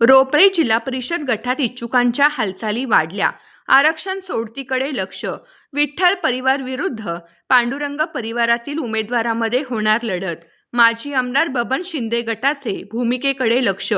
रोपळे जिल्हा परिषद गटात इच्छुकांच्या हालचाली वाढल्या. आरक्षण सोडतीकडे लक्ष. विठ्ठल परिवार विरुद्ध पांडुरंग परिवारातील उमेदवारामध्ये होणार लढत. माजी आमदार बबन शिंदे गटाचे भूमिकेकडे लक्ष.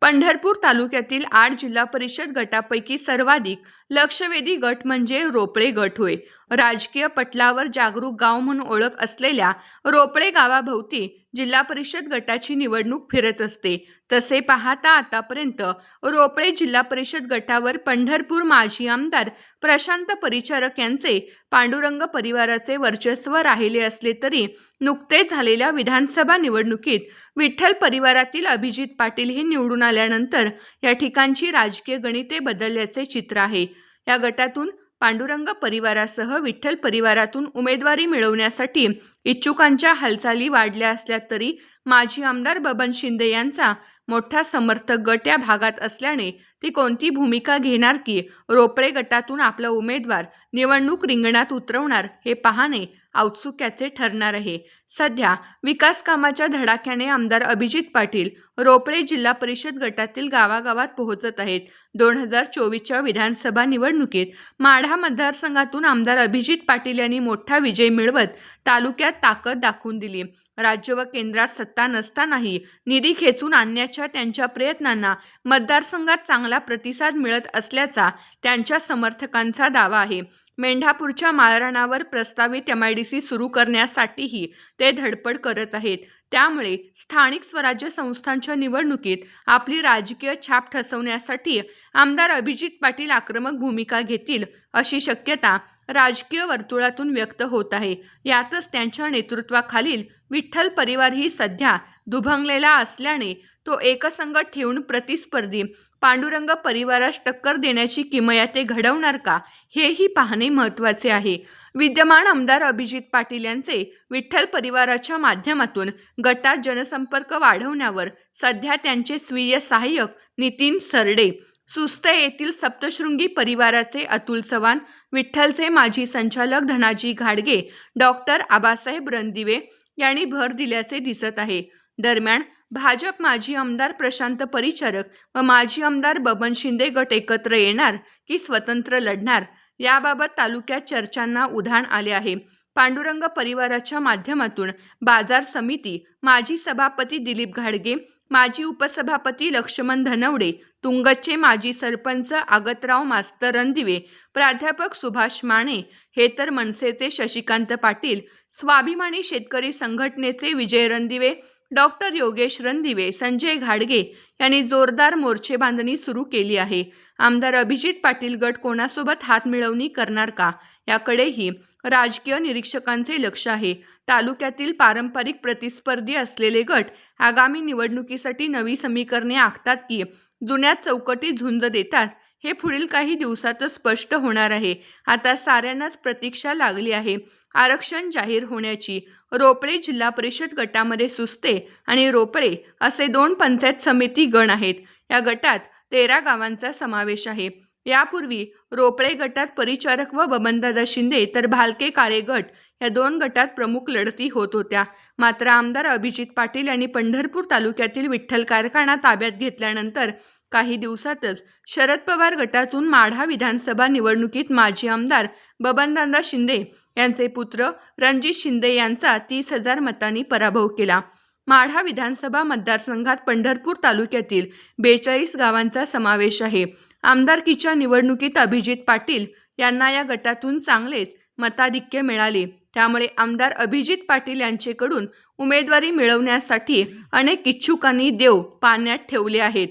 पंढरपूर तालुक्यातील आठ जिल्हा परिषद गटापैकी सर्वाधिक लक्षवेधी गट म्हणजे रोपळे गट होय. राजकीय पटलावर जागरूक गाव म्हणून ओळख असलेल्या रोपळे गावाभोवती जिल्हा परिषद गटाची निवडणूक फिरत असते. तसे पाहता आतापर्यंत रोपळे जिल्हा परिषद गटावर पंढरपूर माजी आमदार प्रशांत परिचारक यांचे पांडुरंग परिवाराचे वर्चस्व राहिले असले तरी नुकतेच झालेल्या विधानसभा निवडणुकीत विठ्ठल परिवारातील अभिजित पाटील हे निवडून आल्यानंतर या ठिकाणची राजकीय गणिते बदलल्याचे चित्र आहे. या गटातून पांडुरंग परिवारासह विठ्ठल परिवारातून उमेदवारी मिळवण्यासाठी इच्छुकांच्या हालचाली वाढल्या असल्या तरी माजी आमदार बबन शिंदे यांचा मोठा समर्थक गट या भागात असल्याने ती कोणती भूमिका घेणार की रोपळे गटातून आपला उमेदवार निवडणूक रिंगणात उतरवणार हे पाहणे औत्सुक्याचे ठरणार आहे. सध्या विकास कामाच्या धडाक्याने आमदार अभिजित पाटील रोपळे जिल्हा परिषद गटातील गावागावात पोहोचत आहेत. दोन हजार चोवीसच्या विधानसभा निवडणुकीत माढा मतदारसंघातून आमदार अभिजित पाटील यांनी मोठा विजय मिळवत तालुक्यात ताकद दाखवून दिली राज्य व केंद्रात सत्ता नसतानाही निधी खेचून आणण्याच्या त्यांच्या प्रयत्नांना मतदारसंघात चांगला प्रतिसाद मिळत असल्याचा त्यांच्या समर्थकांचा दावा आहे. मेंढापूरच्या माळरानावर प्रस्तावित एम आय डी सी सुरू करण्यासाठीही ते धडपड करत आहेत. त्यामुळे स्थानिक स्वराज्य संस्थांच्या निवडणुकीत आपली राजकीय छाप ठसवण्यासाठी आमदार अभिजित पाटील आक्रमक भूमिका घेतील अशी शक्यता राजकीय वर्तुळातून व्यक्त होत आहे. यातच त्यांच्या नेतृत्वाखालील विठ्ठल परिवारही सध्या दुभंगलेला असल्याने तो एकसंग ठेवून प्रतिस्पर्धी. पांडुरंग परिवारास टक्कर देण्याची किमया ते घडवणार का? हेही पाहणे महत्त्वाचे आहे. विद्यमान आमदार अभिजित पाटील यांचे विठ्ठल परिवाराच्या माध्यमातून गटात जनसंपर्क वाढवण्यावर सध्या त्यांचे स्वीय सहाय्यक नितीन सरडे सुस्ते येथील सप्तशृंगी परिवाराचे अतुल चव्हाण विठ्ठलचे माजी संचालक धनाजी घाडगे डॉक्टर आबासाहेब रणदिवे यांनी भर दिल्याचे दिसत आहे. दरम्यान भाजप माजी आमदार प्रशांत परिचारक व माजी आमदार बबन शिंदे गट एकत्र येणार की स्वतंत्र लढणार याबाबत तालुक्यात चर्चांना उधाण आले आहे. पांडुरंग परिवाराच्या माध्यमातून बाजार समिती माजी सभापती दिलीप घाडगे माजी उपसभापती लक्ष्मण धनवडे तुंगतचे माजी सरपंच आगतराव मास्तर रणदिवे प्राध्यापक सुभाष माने हे तर मनसेचे शशिकांत पाटील स्वाभिमानी शेतकरी संघटनेचे विजय रणदिवे डॉक्टर योगेश रणदिवे संजय घाडगे यांनी जोरदार मोर्चे बांधणी सुरू केली आहे. आमदार अभिजित पाटील गट कोणासोबत हात मिळवणी करणार का? याकडेही राजकीय निरीक्षकांचे लक्ष आहे. तालुक्यातील पारंपरिक प्रतिस्पर्धी असलेले गट आगामी निवडणुकीसाठी नवी समीकरणे आखतात की जुन्या चौकटी झुंज देतात हे पुढील काही दिवसातच स्पष्ट होणार आहे. आता साऱ्यांनाच प्रतीक्षा लागली आहे. आरक्षण जाहीर होण्याची रोपळे जिल्हा परिषद गटामध्ये सुस्ते आणि रोपळे असे दोन पंचायत समिती गण आहेत. या गटात तेरा गावांचा समावेश आहे. यापूर्वी रोपळे गटात परिचारक व बबनदादा शिंदे तर भालके काळे गट या दोन गटात प्रमुख लढती होत होत्या. मात्र आमदार अभिजित पाटील यांनी पंढरपूर तालुक्यातील विठ्ठल कारखाना ताब्यात घेतल्यानंतर काही दिवसातच शरद पवार गटातून माढा विधानसभा निवडणुकीत माजी आमदार बबनदादा शिंदे यांचे पुत्र रणजित शिंदे यांचा तीस हजार मतांनी पराभव केला. माढा विधानसभा मतदारसंघात पंढरपूर तालुक्यातील बेचाळीस गावांचा समावेश आहे. आमदारकीच्या निवडणुकीत अभिजित पाटील यांना या गटातून चांगलेच मताधिक्य मिळाले. त्यामुळे आमदार अभिजित पाटील यांचेकडून उमेदवारी मिळवण्यासाठी अनेक इच्छुकांनी देव पाण्यात ठेवले आहेत.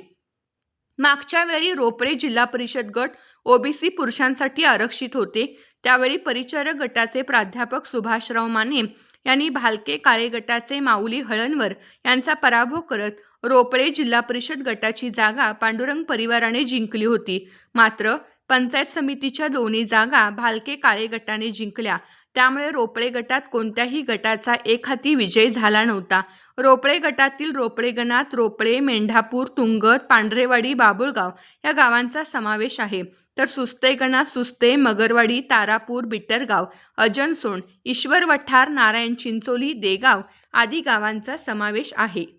मागच्या वेळी रोपळे जिल्हा परिषद गट ओबीसी पुरुषांसाठी आरक्षित होते. त्यावेळी परिचारक गटाचे प्राध्यापक सुभाषराव माने यांनी भालके काळे गटाचे माऊली हळणवर यांचा पराभव करत रोपळे जिल्हा परिषद गटाची जागा पांडुरंग परिवाराने जिंकली होती. मात्र पंचायत समितीच्या दोन्ही जागा भालके काळे गटाने जिंकल्या. त्यामुळे रोपळे गटात कोणत्याही गटाचा एक हाती विजय झाला नव्हता. रोपळे गटातील रोपळे गणात रोपळे मेंढापूर तुंगत पांढरेवाडी बाबुळगाव या गावांचा समावेश आहे. तर सुस्ते गणात सुस्ते मगरवाडी तारापूर बिट्टरगाव अजनसोण ईश्वर वठार नारायण चिंचोली देगाव आदी गावांचा समावेश आहे.